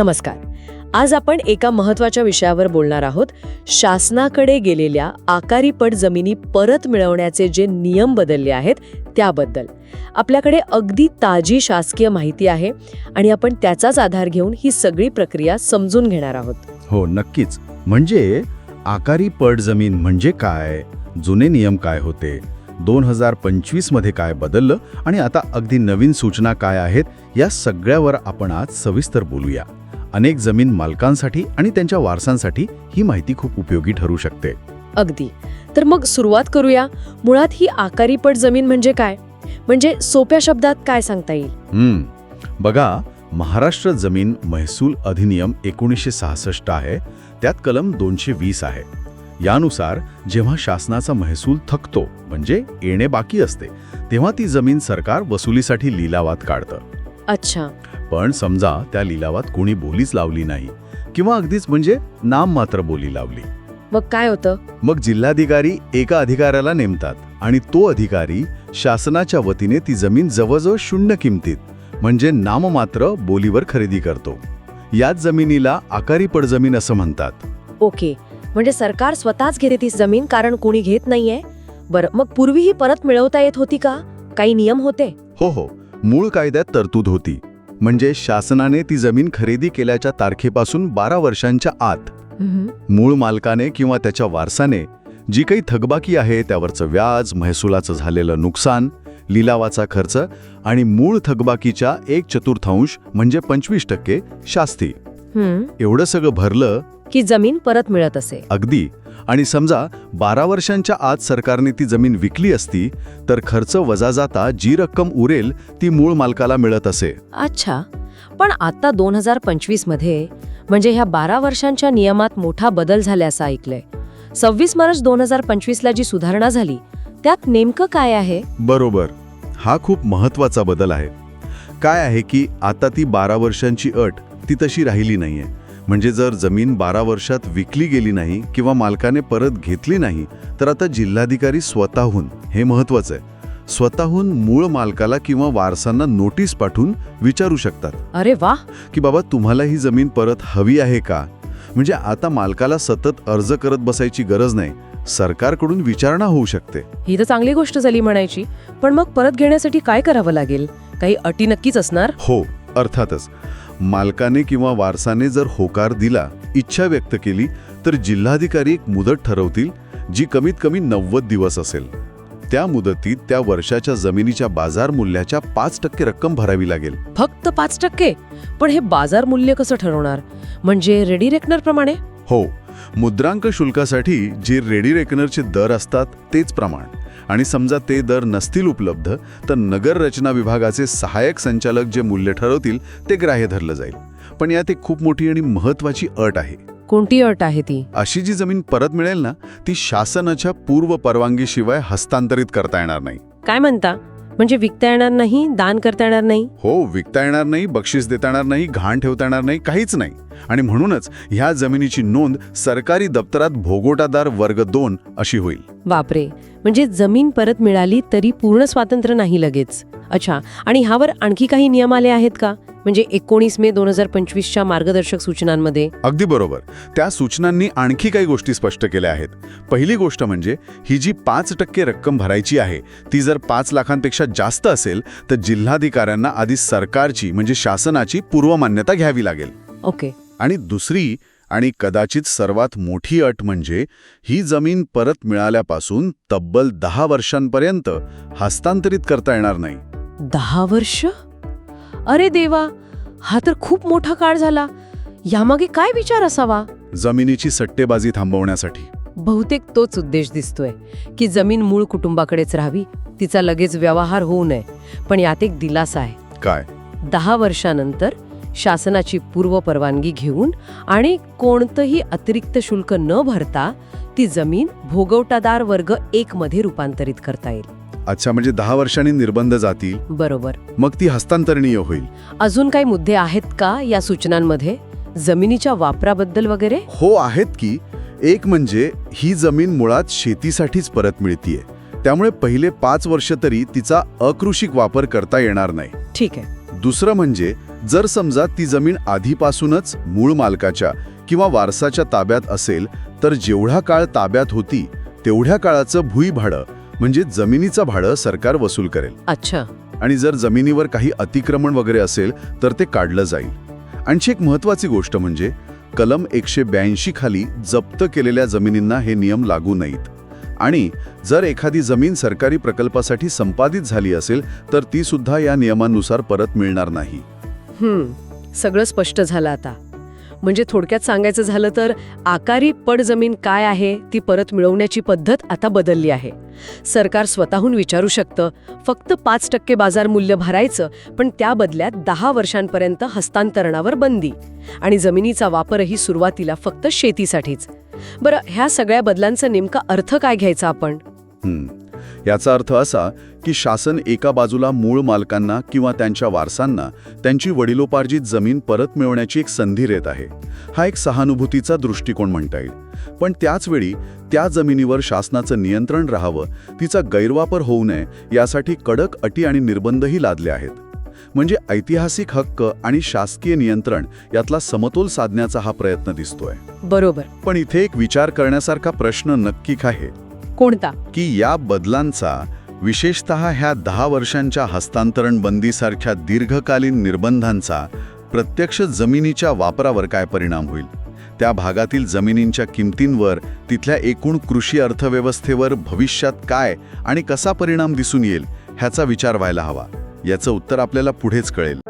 नमस्कार. आज आपण एका महत्त्वाच्या विषयावर बोलणार आहोत. शासनाकडे गेलेल्या आकारी पट जमिनी परत मिळवण्याचे जे नियम बदलले आहेत त्याबद्दल. आपल्याकडे अगदी ताजी शासकीय माहिती आहे आणि आपण त्याचाच आधार घेऊन ही सगळी प्रक्रिया समजून घेणार आहोत. हो नक्कीच. म्हणजे आकारी पट जमीन म्हणजे काय? जुने नियम काय होते? दोन हजार पंचवीसमध्ये काय बदललं? आणि आता अगदी नवीन सूचना काय आहेत? या सगळ्यावर आपण आज सविस्तर बोलूया. अनेक जमीन मालकांसाठी आणि त्यांच्या वारसांसाठी ही माहिती खूप उपयोगी ठरू शकते. अगदी. तर मग सुरुवात करूया. मुळात ही आकारी पट जमीन म्हणजे काय? म्हणजे सोप्या शब्दात काय सांगता येईल? बघा महाराष्ट्र जमीन महसूल अधिनियम एकोणीसशे सहासष्ट आहे. त्यात कलम दोनशे वीस आहे. यानुसार जेव्हा शासनाचा महसूल थकतो म्हणजे येणे बाकी असते तेव्हा ती जमीन सरकार वसुलीसाठी लिलावात काढतं. अच्छा. पण समजा त्या लिलावात कोणी बोलीच लावली नाही किंवा अगदीच म्हणजे नाम मात्र बोली लावली. मग काय होतं? मग जिल्हाधिकारी एका अधिकाऱ्याला नेमतात आणि तो अधिकारी शासनाच्या वतीने ती जमीन जवळजवळ शून्य किमतीत म्हणजे नाममात्र बोलीवर खरेदी करतो. याच जमिनीला आकारी पडजमीन असं म्हणतात. ओके. म्हणजे सरकार स्वतःच घेते ती जमीन कारण कोणी घेत नाहीये? बरं मग पूर्वी ही परत मिळवता येत होती का? काही नियम होते? हो हो. मूळ कायद्यात तरतूद होती. म्हणजे शासनाने ती जमीन खरेदी केल्याच्या तारखेपासून बारा वर्षांच्या आत. मूळ मालकाने किंवा त्याच्या वारसाने जी काही थकबाकी आहे त्यावरचं व्याज महसुलाचं झालेलं नुकसान लिलावाचा खर्च आणि मूळ थकबाकीच्या एक चतुर्थांश म्हणजे पंचवीस टक्के शास्ती. एवढं सगळं भरलं की जमीन परत मिळत असे. अगदी. आणि समजा बारा वर्षांच्या आत सरकारने ती जमीन विकली असती तर खर्च वजा जाता जी रक्कम उरेल ती मूळ मालकाला मिळत असे. अच्छा. पण आता दोन हजार पंचवीसमध्ये म्हणजे ह्या बारा वर्षांच्या नियमात मोठा बदल झाल्याचं ऐकलंय. सव्वीस मार्च दोन हजार पंचवीसला जी सुधारणा झाली त्यात नेमकं काय आहे? बरोबर. हा खूप महत्त्वाचा बदल आहे. काय आहे की आता ती बारा वर्षांची अट ती तशी राहिली नाहीये. म्हणजे जर जमीन बारा वर्षात विकली गेली नाही किंवा मालकाने परत घेतली नाही तर आता जिल्हाधिकारी स्वतःहून हे महत्वाचं आहे. स्वतःहून मूळ मालकाला किंवा वारसांना नोटीस पाठवून विचारू शकतात. अरे वा! की बाबा तुम्हाला ही जमीन परत हवी आहे का? म्हणजे आता मालकाला सतत अर्ज करत बसायची गरज नाही. सरकारकडून विचारणा होऊ शकते. ही तर चांगली गोष्ट झाली म्हणायची. पण मग परत घेण्यासाठी काय करावं लागेल? काही अटी नक्कीच असणार? हो अर्थातच. मालकाने किंवा वारसाने जर होकार दिला इच्छा व्यक्त केली तर जिल्हाधिकारी एक मुदत ठरवतील जी कमीत कमी नव्वद दिवस असेल. त्या मुदतीत त्या वर्षाच्या जमिनीच्या बाजार मूल्याच्या पाच टक्के रक्कम भरावी लागेल. फक्त पाच टक्के? पण हे बाजार मूल्य कसं ठरवणार? म्हणजे रेडी रेकनर प्रमाणे? हो. मुद्रांक शुल्कासाठी जे रेडी रेकनरचे दर असतात तेच प्रमाण. आणि समजा ते दर नसतील उपलब्ध तर नगर रचना विभागाचे सहाय्यक संचालक जे मूल्य ठरवतील ते ग्राह्य धरलं जाईल. पण यात एक खूप मोठी आणि महत्वाची अट आहे. कोणती अट आहे ती? अशी जी जमीन परत मिळेल ना ती शासनाच्या पूर्व परवानगीशिवाय हस्तांतरित करता येणार नाही. काय म्हणता? म्हणजे विकता येणार नाही दान करता येणार नाही? हो विकता येणार नाही बक्षीस देता येणार नाही घाण ठेवता येणार नाही काहीच नाही. आणि म्हणूनच ह्या जमिनीची नोंद सरकारी दप्तरात भोगोटादार वर्ग दोन अशी होईल. बापरे. म्हणजे जमीन परत मिळाली तरी पूर्ण स्वातंत्र्य नाही लगेच. अच्छा. आणि ह्यावर आणखी काही नियम आले आहेत का? म्हणजे एकोणीस मे दोन हजार पंचवीसच्या मार्गदर्शक सूचनांमध्ये? अगदी बरोबर. त्या सूचनांनी आणखी काही गोष्टी स्पष्ट केल्या आहेत. पहिली गोष्ट म्हणजे ही जी पाच टक्के रक्कम भरायची आहे ती जर पाच लाखांपेक्षा जास्त असेल तर जिल्हाधिकाऱ्यांना आधी सरकारची म्हणजे शासनाची पूर्वमान्यता घ्यावी लागेल. ओके. आणि दुसरी आणि कदाचित सर्वात मोठी अट म्हणजे ही जमीन परत मिळाल्यापासून तब्बल दहा वर्षांपर्यंत हस्तांतरित करता येणार नाही. दहा वर्ष? अरे देवा! हा तर खूप मोठा काळ झाला. यामागे काय विचार असावा? जमिनीची सट्टेबाजी थांबवण्यासाठी. बहुतेक तोच उद्देश दिसतोय की जमीन मूळ कुटुंबाकडेच राहावी तिचा लगेच व्यवहार होऊ नये. पण यात एक दिलासा आहे. काय? दहा वर्षानंतर शासनाची पूर्व परवानगी घेऊन आणि कोणतंही अतिरिक्त शुल्क न भरता ती जमीन भोगवटादार वर्ग एक मध्ये रूपांतरित करता येईल. अच्छा म्हणजे दहा वर्षांनी निर्बंध जातील? बरोबर. मग ती हस्तांतरणीय होईल. अजून काही मुद्दे आहेत का या सूचनांमध्ये? जमिनीच्या वापराबद्दल वगैरे? हो आहेत की. एक म्हणजे ही जमीन मुळात शेतीसाठीच परत मिळतीये. त्यामुळे पहिले पाच वर्ष तरी तिचा अकृषिक वापर करता येणार नाही. ठीक आहे. दुसरं म्हणजे जर समजा ती जमीन आधीपासूनच मूळ मालकाच्या किंवा वारसाच्या ताब्यात असेल तर जेवढा काळ ताब्यात होती तेवढ्या काळाचं भुई भाडं म्हणजे जमिनीचं भाडं सरकार वसूल करेल. अच्छा. आणि जर जमिनीवर काही अतिक्रमण वगैरे असेल तर ते काढलं जाईल. आणखी एक महत्वाची गोष्ट म्हणजे कलम एकशे ब्याऐंशी खाली जप्त केलेल्या जमिनींना हे नियम लागू नाहीत. आणि जर एखादी जमीन सरकारी प्रकल्पासाठी संपादित झाली असेल तर ती सुद्धा या नियमांनुसार परत मिळणार नाही. सगळं स्पष्ट झालं आता. म्हणजे थोडक्यात सांगायचं झालं तर आकारी पडजमीन काय आहे ती परत मिळवण्याची पद्धत आता बदलली आहे. सरकार स्वतःहून विचारू शकतं फक्त पाच टक्के बाजार मूल्य भरायचं पण त्या बदल्यात दहा वर्षांपर्यंत हस्तांतरणावर बंदी. आणि जमिनीचा वापरही सुरुवातीला फक्त शेतीसाठीच. बरं ह्या सगळ्या बदलांचा नेमका अर्थ काय घ्यायचा आपण? याचा अर्थ असा की शासन एका बाजूला मूळ मालकांना किंवा त्यांच्या वारसांना त्यांची वडिलोपार्जित जमीन परत मिळवण्याची एक संधी देत आहे. हा एक सहानुभूतीचा दृष्टिकोन म्हणता येईल. पण त्याचवेळी त्या जमिनीवर शासनाचं नियंत्रण राहावं तिचा गैरवापर होऊ नये यासाठी कडक अटी आणि निर्बंधही लादले आहेत. म्हणजे ऐतिहासिक हक्क आणि शासकीय नियंत्रण यातला समतोल साधण्याचा हा प्रयत्न दिसतोय. बरोबर. पण इथे एक विचार करण्यासारखा प्रश्न नक्की काय आहे? कोणता? की या बदलांचा विशेषत ह्या दहा वर्षांच्या हस्तांतरण बंदीसारख्या दीर्घकालीन निर्बंधांचा प्रत्यक्ष जमिनीच्या वापरावर काय परिणाम होईल? त्या भागातील जमिनींच्या किमतींवर तिथल्या एकूण कृषी अर्थव्यवस्थेवर भविष्यात काय आणि कसा परिणाम दिसून येईल ह्याचा विचार व्हायला हवा. याचं उत्तर आपल्याला पुढेच कळेल.